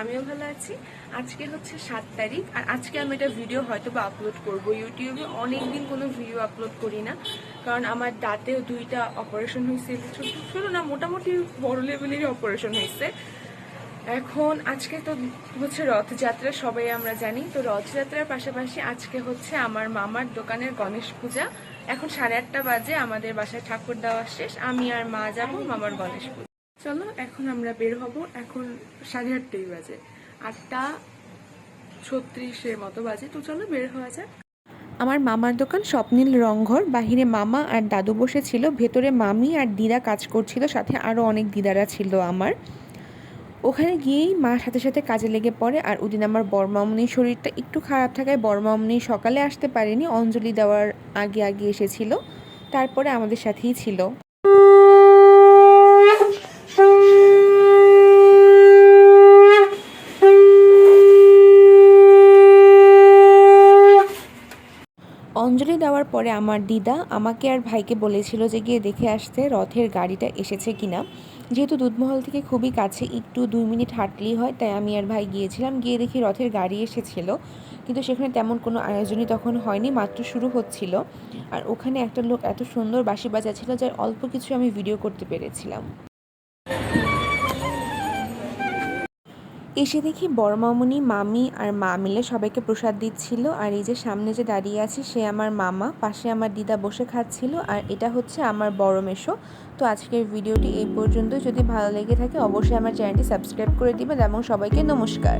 আমিও ভালো আছি। আজকে হচ্ছে সাত তারিখ, আর আজকে আমি এটা ভিডিও হয়তো বা আপলোড করব। ইউটিউবে অনেক দিন কোনো ভিডিও আপলোড করি না, কারণ আমার দাঁতেও দুইটা অপারেশন হয়েছে ছোট ছোট না, মোটামুটি বড় লেভেলেরই অপারেশন হয়েছে। এখন আজকে তো হচ্ছে রথযাত্রা, সবাই আমরা জানি। তো রথযাত্রার পাশাপাশি আজকে হচ্ছে আমার মামার দোকানের গণেশ পূজা। এখন সাড়ে আটটা বাজে, আমাদের বাসায় ঠাকুর দেওয়া শেষ, আমি আর মা যাব মামার গণেশ পূজা। চলো, এখন আমরা বের হব। এখন সাড়ে আটটাই বাজে। আটটা ছত্রিশের মতো বাজে। তো চলো, বের হওয়া যাক। আমার মামার দোকান স্বপ্নীল রংঘর। বাহিরে মামা আর দাদু বসেছিল ভেতরে মামি আর দিদা কাজ করছিল। সাথে আরও অনেক দিদারা ছিল আমার। ওখানে গিয়েই মা সাথে সাথে কাজে লেগে পড়ে। আর ওদিন আমার বর্মামনির শরীরটা একটু খারাপ থাকায় বর্মামনি সকালে আসতে পারেনি। অঞ্জলি দেওয়ার আগে আগে এসেছিল। তারপরে আমাদের সাথেই ছিল। অঞ্জলি দেওয়ার পরে আমার দিদা আমাকে আর ভাইকে বলেছিল যে গিয়ে দেখে আসতে রথের গাড়িটা এসেছে কিনা। যেহেতু দুধমহল থেকে খুবই কাছে, একটু দুই মিনিট হাঁটলেই হয়, তাই আমি আর ভাই গিয়েছিলাম। গিয়ে দেখি রথের গাড়ি এসেছিল, কিন্তু সেখানে তেমন কোনো আয়োজনই তখন হয়নি, মাত্র শুরু হচ্ছিল। আর ওখানে একটা লোক এত সুন্দর বাঁশি বাজাচ্ছিল যার অল্প কিছু আমি ভিডিও করতে পেরেছিলাম। এসে দেখি বড় মামুনি, মামি আর মা মিলে সবাইকে প্রসাদ দিচ্ছিল আর এই যে সামনে যে দাঁড়িয়ে আছে সে আমার মামা, পাশে আমার দিদা বসে খাচ্ছিল আর এটা হচ্ছে আমার বড় মেশো। তো আজকের ভিডিওটি এই পর্যন্ত যদি ভালো লেগে থাকে অবশ্যই আমার চ্যানেলটি সাবস্ক্রাইব করে দিবেন এবং সবাইকে নমস্কার।